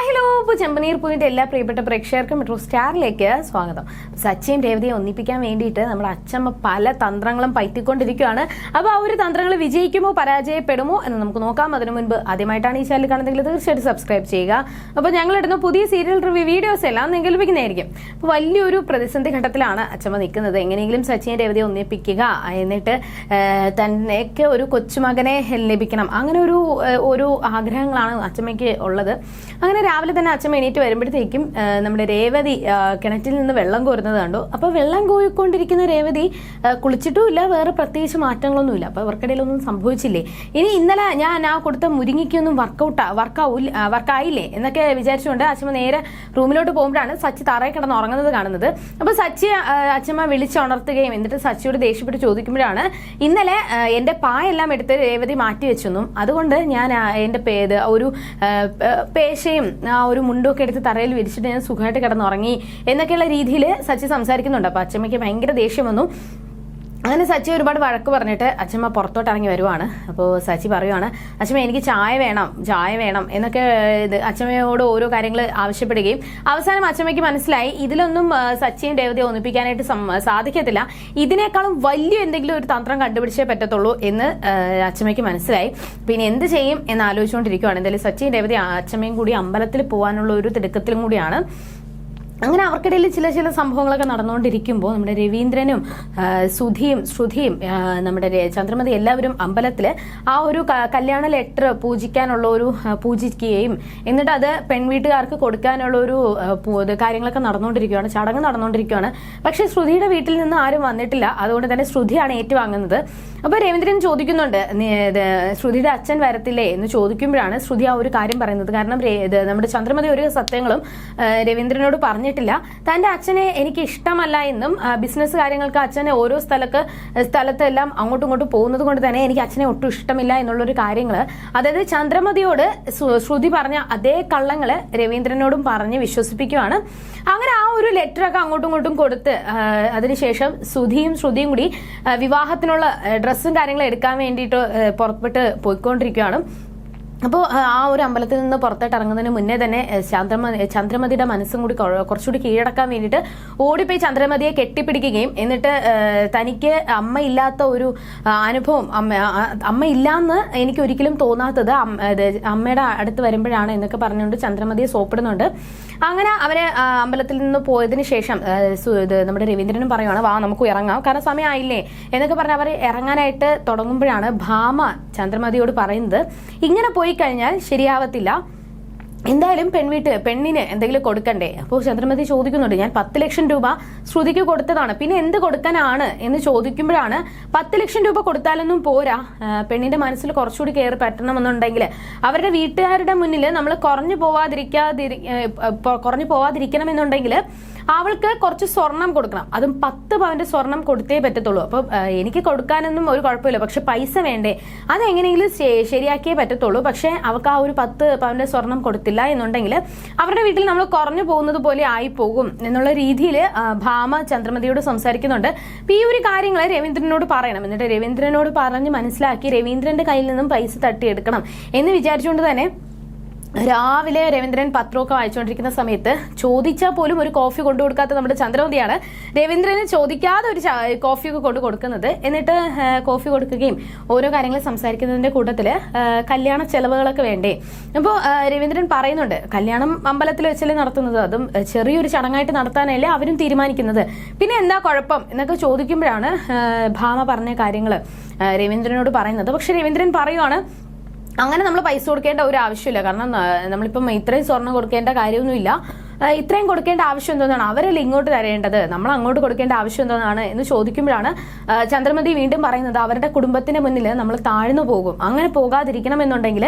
Hi hello ഇപ്പോൾ ചെമ്പനീർ point എല്ലാ പ്രിയപ്പെട്ട പ്രേക്ഷകർക്കും മെട്രോ സ്റ്റാറിലേക്ക് സ്വാഗതം. സച്ചിൻ രേവതിയെ ഒന്നിപ്പിക്കാൻ വേണ്ടിയിട്ട് നമ്മുടെ അച്ഛമ്മ പല തന്ത്രങ്ങളും പൈത്തിക്കൊണ്ടിരിക്കുകയാണ് അപ്പോൾ ആ ഒരു തന്ത്രങ്ങൾ വിജയിക്കുമോ പരാജയപ്പെടുമോ എന്ന് നമുക്ക് നോക്കാം. അതിനു മുൻപ് ആദ്യമായിട്ടാണ് ഈ ചാനൽ കാണുന്നതെങ്കിൽ തീർച്ചയായിട്ടും സബ്സ്ക്രൈബ് ചെയ്യുക. അപ്പോൾ ഞങ്ങളിടുന്ന പുതിയ സീരിയൽ റിവ്യൂ വീഡിയോസ് എല്ലാം നിങ്ങൾ ലഭിക്കുന്നതായിരിക്കും. അപ്പോൾ വലിയൊരു പ്രതിസന്ധി ഘട്ടത്തിലാണ് അച്ഛമ്മ നിൽക്കുന്നത്. എങ്ങനെയെങ്കിലും സച്ചിൻ രേവതിയെ ഒന്നിപ്പിക്കുക എന്നിട്ട് തന്നെയൊക്കെ ഒരു കൊച്ചുമകനെ ലഭിക്കണം. അങ്ങനെ ഒരു ഒരു ആഗ്രഹങ്ങളാണ് അച്ഛമ്മയ്ക്ക് ഉള്ളത്. അങ്ങനെ രാവിലെ തന്നെ അച്ഛൻ എണീറ്റ് വരുമ്പോഴത്തേക്കും നമ്മുടെ രേവതി കിണറ്റിൽ നിന്ന് വെള്ളം കോരുന്നത് കണ്ടു. അപ്പോൾ വെള്ളം കോരിക്കൊണ്ടിരിക്കുന്ന രേവതി കുളിച്ചിട്ടുമില്ല വേറെ പ്രത്യേകിച്ച് മാറ്റങ്ങളൊന്നുമില്ല. അപ്പോൾ അവർക്കിടയിലൊന്നും സംഭവിച്ചില്ലേ? ഇനി ഇന്നലെ ഞാൻ ആ കൊടുത്ത മുരിങ്ങിക്കൊന്നും വർക്കൗട്ട് വർക്കാവില്ല വർക്കായില്ലേ എന്നൊക്കെ വിചാരിച്ചുകൊണ്ട് അച്ഛമ്മ നേരെ റൂമിലോട്ട് പോകുമ്പോഴാണ് സച്ചി തറയിൽ കിടന്ന് ഉറങ്ങുന്നത് കാണുന്നത്. അപ്പോൾ സച്ചി അച്ഛമ്മ വിളിച്ചുണർത്തുകയും എന്നിട്ട് സച്ചിയോട് ദേഷ്യപ്പെട്ട് ചോദിക്കുമ്പോഴാണ് ഇന്നലെ എന്റെ പായെല്ലാം എടുത്ത് രേവതി മാറ്റി വെച്ചെന്നും അതുകൊണ്ട് ഞാൻ എന്റെ പേത് ഒരു പേശയും ആ ഒരു മുണ്ടൊക്കെ എടുത്ത് തറയിൽ വിരിച്ചിട്ട് ഞാൻ സുഖമായിട്ട് കിടന്നുറങ്ങി എന്നൊക്കെയുള്ള രീതിയിൽ സച്ചി സംസാരിക്കുന്നുണ്ട്. അപ്പോൾ അച്ഛമ്മയ്ക്ക് ഭയങ്കര ദേഷ്യം വന്നു. അങ്ങനെ സച്ചി ഒരുപാട് വഴക്ക് പറഞ്ഞിട്ട് അച്ഛമ്മ പുറത്തോട്ട് ഇറങ്ങി വരുവാണ്. അപ്പോൾ സച്ചി പറയുവാണ് അച്ഛമ്മ എനിക്ക് ചായ വേണം ചായ വേണം എന്നൊക്കെ ഇത് അച്ഛമ്മയോട് ഓരോ കാര്യങ്ങൾ ആവശ്യപ്പെടുകയും അവസാനം അച്ഛമ്മയ്ക്ക് മനസ്സിലായി ഇതിലൊന്നും സച്ചിയും രേവതിയെ ഒന്നിപ്പിക്കാനായിട്ട് സാധിക്കത്തില്ല. ഇതിനേക്കാളും വലിയ എന്തെങ്കിലും ഒരു തന്ത്രം കണ്ടുപിടിച്ചേ പറ്റത്തുള്ളൂ എന്ന് അച്ഛമ്മയ്ക്ക് മനസ്സിലായി. പിന്നെ എന്ത് ചെയ്യും എന്ന് ആലോചിച്ചുകൊണ്ടിരിക്കുകയാണ് എന്തായാലും സച്ചിയും രേവതി അച്ഛമ്മയും കൂടി അമ്പലത്തിൽ പോകാനുള്ള ഒരു തിടുക്കത്തിലും കൂടിയാണ്. അങ്ങനെ അവർക്കിടയിൽ ചില ചില സംഭവങ്ങളൊക്കെ നടന്നുകൊണ്ടിരിക്കുമ്പോൾ നമ്മുടെ രവീന്ദ്രനും സുധിയും ശ്രുതിയും നമ്മുടെ ചന്ദ്രമതി എല്ലാവരും അമ്പലത്തിൽ ആ ഒരു കല്യാണ ലെറ്റർ പൂജിക്കാനുള്ള ഒരു പൂജിക്കുകയും എന്നിട്ട് അത് പെൺവീട്ടുകാർക്ക് കൊടുക്കാനുള്ള ഒരു കാര്യങ്ങളൊക്കെ നടന്നുകൊണ്ടിരിക്കുകയാണ് ചടങ്ങ് നടന്നുകൊണ്ടിരിക്കുകയാണ്. പക്ഷേ ശ്രുതിയുടെ വീട്ടിൽ നിന്ന് ആരും വന്നിട്ടില്ല. അതുകൊണ്ട് തന്നെ ശ്രുതിയാണ് ഏറ്റുവാങ്ങുന്നത്. അപ്പോൾ രവീന്ദ്രൻ ചോദിക്കുന്നുണ്ട് "നീ, ശ്രുതിയുടെ അച്ഛൻ വരത്തില്ലേ? എന്ന് ചോദിക്കുമ്പോഴാണ് ശ്രുതി ആ ഒരു കാര്യം പറയുന്നത്. കാരണം നമ്മുടെ ചന്ദ്രമതി ഒരു സത്യങ്ങളും രവീന്ദ്രനോട് രവീന്ദ്രനോട് പറഞ്ഞിട്ടില്ല. തന്റെ അച്ഛനെ എനിക്ക് ഇഷ്ടമല്ല എന്നും ബിസിനസ് കാര്യങ്ങൾക്ക് അച്ഛനെ ഓരോ സ്ഥലത്ത് സ്ഥലത്തെല്ലാം അങ്ങോട്ടും ഇങ്ങോട്ടും പോകുന്നത് കൊണ്ട് തന്നെ എനിക്ക് അച്ഛനെ ഒട്ടും ഇഷ്ടമില്ല എന്നുള്ളൊരു കാര്യങ്ങൾ അതായത് ചന്ദ്രമതിയോട് ശ്രു- ശ്രുതി പറഞ്ഞ അതേ കള്ളങ്ങൾ രവീന്ദ്രനോടും പറഞ്ഞ് വിശ്വസിപ്പിക്കുവാണ്. അങ്ങനെ ആ ഒരു ലെറ്ററൊക്കെ അങ്ങോട്ടും ഇങ്ങോട്ടും കൊടുത്ത് അതിനുശേഷം സുധിയും ശ്രുതിയും കൂടി വിവാഹത്തിനുള്ള ഡ്രസ്സും കാര്യങ്ങളും എടുക്കാൻ വേണ്ടിയിട്ട് പുറപ്പെട്ട് പോയിക്കൊണ്ടിരിക്കുകയാണ്. അപ്പോൾ ആ ഒരു അമ്പലത്തിൽ നിന്ന് പുറത്തോട്ട് ഇറങ്ങുന്നതിന് മുന്നേ തന്നെ ചന്ദ്രമതി ചന്ദ്രമതിയുടെ മനസ്സും കൂടി കുറച്ചുകൂടി കീഴടക്കാൻ വേണ്ടിയിട്ട് ഓടിപ്പോയി ചന്ദ്രമതിയെ കെട്ടിപ്പിടിക്കുകയും എന്നിട്ട് തനിക്ക് അമ്മയില്ലാത്ത ഒരു അനുഭവം അമ്മ അമ്മയില്ലാന്ന് എനിക്ക് ഒരിക്കലും തോന്നാത്തത് അമ്മ- അമ്മയുടെ അടുത്ത് വരുമ്പോഴാണ് എന്നൊക്കെ പറഞ്ഞുകൊണ്ട് ചന്ദ്രമതിയെ സോപ്പിടുന്നുണ്ട്. അങ്ങനെ അവരെ അമ്പലത്തിൽ നിന്ന് പോയതിന് ശേഷം നമ്മുടെ രവീന്ദ്രനും പറയുവാണ് വാ നമുക്ക് ഇറങ്ങാം കാരണം സമയമായില്ലേ? എന്നൊക്കെ പറഞ്ഞ് അവർ ഇറങ്ങാനായിട്ട് തുടങ്ങുമ്പോഴാണ് ഭാമ ചന്ദ്രമതിയോട് പറയുന്നത് ഇങ്ങനെ പോയി കഴിഞ്ഞാൽ ശരിയാവത്തില്ല. എന്തായാലും പെൺവീട്ട് പെണ്ണിന് എന്തെങ്കിലും കൊടുക്കണ്ടേ? അപ്പോൾ ചന്ദ്രമതി ചോദിക്കുന്നുണ്ട് ഞാൻ പത്ത് ലക്ഷം രൂപ ശ്രുതിക്ക് കൊടുത്തതാണ്. പിന്നെ എന്ത് കൊടുക്കാനാണ്? എന്ന് ചോദിക്കുമ്പോഴാണ് പത്ത് ലക്ഷം രൂപ കൊടുത്താലൊന്നും പോരാ. പെണ്ണിന്റെ മനസ്സിൽ കുറച്ചുകൂടി കയറി പറ്റണമെന്നുണ്ടെങ്കിൽ അവരുടെ വീട്ടുകാരുടെ മുന്നിൽ നമ്മൾ കുറഞ്ഞു പോവാതിരിക്കാതിരി കുറഞ്ഞു പോവാതിരിക്കണം കുറഞ്ഞു പോവാതിരിക്കണമെന്നുണ്ടെങ്കിൽ അവൾക്ക് കുറച്ച് സ്വർണം കൊടുക്കണം. അതും പത്ത് പവന്റെ സ്വർണം കൊടുത്തേ പറ്റത്തുള്ളൂ. അപ്പോൾ എനിക്ക് കൊടുക്കാനൊന്നും ഒരു കുഴപ്പമില്ല. പക്ഷെ പൈസ വേണ്ടേ? അതെങ്ങനെയെങ്കിലും ശരിയാക്കിയേ പറ്റത്തുള്ളൂ. പക്ഷെ അവൾക്ക് ആ ഒരു പത്ത് പവന്റെ സ്വർണം കൊടുത്തില്ല എന്നുണ്ടെങ്കിൽ അവരുടെ വീട്ടിൽ നമ്മൾ കുറഞ്ഞു പോകുന്നത് പോലെ ആയി പോകും എന്നുള്ള രീതിയിൽ ഭാമ ചന്ദ്രമതിയോട് സംസാരിക്കുന്നുണ്ട്. അപ്പൊ ഈ ഒരു കാര്യങ്ങൾ രവീന്ദ്രനോട് പറയണം. എന്നിട്ട് രവീന്ദ്രനോട് പറഞ്ഞ് മനസ്സിലാക്കി രവീന്ദ്രന്റെ കയ്യിൽ നിന്നും പൈസ തട്ടിയെടുക്കണം എന്ന് വിചാരിച്ചുകൊണ്ട് തന്നെ രാവിലെ രവീന്ദ്രൻ പത്രമൊക്കെ വായിച്ചുകൊണ്ടിരിക്കുന്ന സമയത്ത് ചോദിച്ചാൽ പോലും ഒരു കോഫി കൊണ്ടു കൊടുക്കാത്ത നമ്മുടെ ചന്ദ്രമതിയാണ് രവീന്ദ്രന് ചോദിക്കാതെ ഒരു കോഫിയൊക്കെ കൊണ്ടു കൊടുക്കുന്നത്. എന്നിട്ട് കോഫി കൊടുക്കുകയും ഓരോ കാര്യങ്ങൾ സംസാരിക്കുന്നതിന്റെ കൂട്ടത്തിൽ കല്യാണ ചെലവുകളൊക്കെ വേണ്ടേ? അപ്പോൾ രവീന്ദ്രൻ പറയുന്നുണ്ട് കല്യാണം അമ്പലത്തിൽ വെച്ചല്ലേ നടത്തുന്നത്? അതും ചെറിയൊരു ചടങ്ങായിട്ട് നടത്താനല്ലേ അവരും തീരുമാനിക്കുന്നത്. പിന്നെ എന്താ കുഴപ്പം? എന്നൊക്കെ ചോദിക്കുമ്പോഴാണ് ഭാമ പറഞ്ഞ കാര്യങ്ങൾ രവീന്ദ്രനോട് പറയുന്നത്. പക്ഷെ രവീന്ദ്രൻ പറയുവാണ് അങ്ങനെ നമ്മൾ പൈസ കൊടുക്കേണ്ട ഒരു ആവശ്യമില്ല. കാരണം നമ്മളിപ്പം ഇത്രയും സ്വർണം കൊടുക്കേണ്ട കാര്യമൊന്നുമില്ല. ഇത്രയും കൊടുക്കേണ്ട ആവശ്യം എന്തോന്നാണ് അവരല്ലേ ഇങ്ങോട്ട് തരേണ്ടത്? നമ്മൾ അങ്ങോട്ട് കൊടുക്കേണ്ട ആവശ്യം എന്തോന്നാണ് എന്ന് ചോദിക്കുമ്പോഴാണ് ചന്ദ്രമതി വീണ്ടും പറയുന്നത് അവരുടെ കുടുംബത്തിന് മുന്നിൽ നമ്മൾ താഴ്ന്നു പോകും. അങ്ങനെ പോകാതിരിക്കണം എന്നുണ്ടെങ്കിൽ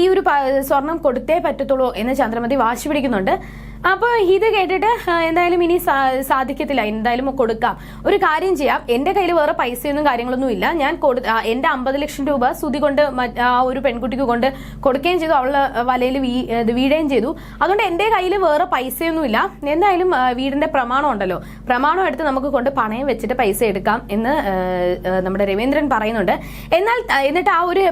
ഈ ഒരു സ്വർണം കൊടുത്തേ പറ്റത്തുള്ളൂ എന്ന് ചന്ദ്രമതി വാശി പിടിക്കുന്നുണ്ട്. അപ്പോൾ ഇത് കേട്ടിട്ട് എന്തായാലും ഇനി സാധിക്കത്തില്ല. എന്തായാലും കൊടുക്കാം. ഒരു കാര്യം ചെയ്യാം. എന്റെ കയ്യിൽ വേറെ പൈസയൊന്നും കാര്യങ്ങളൊന്നും ഇല്ല. ഞാൻ കൊടു- ആ, എന്റെ അമ്പത് ലക്ഷം രൂപ സുതി കൊണ്ട് ആ ഒരു പെൺകുട്ടിക്ക് കൊണ്ട് കൊടുക്കുകയും ചെയ്തു. അവൾ വലയിൽ വീഴുകയും ചെയ്തു. അതുകൊണ്ട് എന്റെ കയ്യിൽ വേറെ പൈസയൊന്നുമില്ല എന്തായാലും വീടിന്റെ പ്രമാണം ഉണ്ടല്ലോ. പ്രമാണം എടുത്ത് നമുക്ക് കൊണ്ട് പണയം വെച്ചിട്ട് പൈസ എടുക്കാം എന്ന് നമ്മുടെ രവീന്ദ്രൻ പറയുന്നുണ്ട്. എന്നാൽ എന്നിട്ട് ആ ഒരു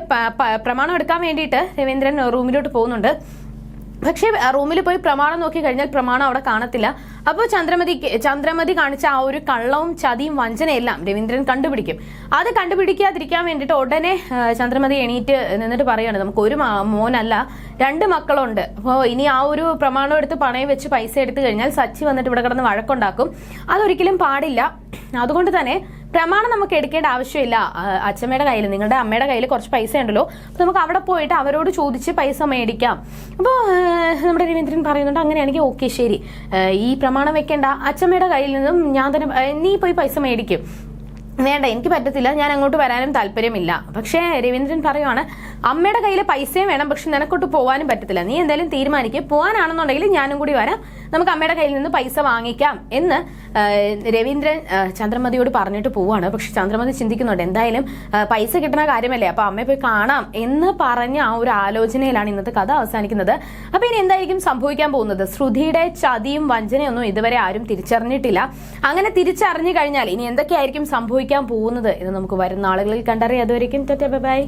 പ്രമാണം എടുക്കാൻ വേണ്ടിയിട്ട് രവീന്ദ്രൻ റൂമിലോട്ട് പോകുന്നുണ്ട്. പക്ഷേ റൂമിൽ പോയി പ്രമാണം നോക്കി കഴിഞ്ഞാൽ പ്രമാണം അവിടെ കാണത്തില്ല. അപ്പോൾ ചന്ദ്രമതി ചന്ദ്രമതി കാണിച്ച ആ ഒരു കള്ളവും ചതിയും വഞ്ചനയെല്ലാം രവീന്ദ്രൻ കണ്ടുപിടിക്കും. അത് കണ്ടുപിടിക്കാതിരിക്കാൻ വേണ്ടിയിട്ട് ഉടനെ ചന്ദ്രമതി എണീറ്റ് നിന്നിട്ട് പറയാണ് നമുക്ക് ഒരു മോനല്ല രണ്ട് മക്കളുണ്ട്. അപ്പോൾ ഇനി ആ ഒരു പ്രമാണം എടുത്ത് പണയം വെച്ച് പൈസ എടുത്തു കഴിഞ്ഞാൽ സച്ചി വന്നിട്ട് ഇവിടെ കിടന്ന് വഴക്കുണ്ടാക്കും. അതൊരിക്കലും പാടില്ല. അതുകൊണ്ട് തന്നെ പ്രമാണം നമുക്ക് എടുക്കേണ്ട ആവശ്യമില്ല. അച്ഛമ്മയുടെ കയ്യിൽ നിങ്ങളുടെ അമ്മയുടെ കയ്യിൽ കുറച്ച് പൈസ ഉണ്ടല്ലോ. അപ്പോൾ നമുക്ക് അവിടെ പോയിട്ട് അവരോട് ചോദിച്ച് പൈസ മേടിക്കാം. അപ്പോൾ നമ്മുടെ രവീന്ദ്രൻ പറയുന്നുണ്ട് അങ്ങനെയാണെങ്കിൽ ഓക്കെ ശരി. ഈ പ്രമാണം വെക്കേണ്ട. അച്ഛമ്മയുടെ കയ്യിൽ നിന്നും ഞാൻ തന്നെ നീ പോയി പൈസ മേടിക്കും. വേണ്ട എനിക്ക് പറ്റത്തില്ല. ഞാൻ അങ്ങോട്ട് വരാനും താല്പര്യമില്ല. പക്ഷേ രവീന്ദ്രൻ പറയുവാണ് അമ്മയുടെ കയ്യിൽ പൈസയും വേണം പക്ഷെ നിനക്കോട്ട് പോകാനും പറ്റത്തില്ല. നീ എന്തായാലും തീരുമാനിക്കുക പോകാനാണെന്നുണ്ടെങ്കിൽ ഞാനും കൂടി വരാം. നമുക്ക് അമ്മയുടെ കയ്യിൽ നിന്ന് പൈസ വാങ്ങിക്കാം എന്ന് രവീന്ദ്രൻ ചന്ദ്രമതിയോട് പറഞ്ഞിട്ട് പോവാണ്. പക്ഷെ ചന്ദ്രമതി ചിന്തിക്കുന്നുണ്ട് എന്തായാലും പൈസ കിട്ടുന്ന കാര്യമല്ലേ? അപ്പൊ അമ്മയെ പോയി കാണാം എന്ന് പറഞ്ഞ ആ ഒരു ആലോചനയിലാണ് ഇന്നത്തെ കഥ അവസാനിക്കുന്നത്. അപ്പൊ ഇനി എന്തായിരിക്കും സംഭവിക്കാൻ പോകുന്നത്? ശ്രുതിയുടെ ചതിയും വഞ്ചനയൊന്നും ഇതുവരെ ആരും തിരിച്ചറിഞ്ഞിട്ടില്ല. അങ്ങനെ തിരിച്ചറിഞ്ഞു കഴിഞ്ഞാൽ ഇനി എന്തൊക്കെയായിരിക്കും സംഭവിക്കാൻ പോകുന്നത് എന്ന് നമുക്ക് വരുന്ന ആളുകളിൽ കണ്ടറിയാം. അതുവരെയും ബൈ.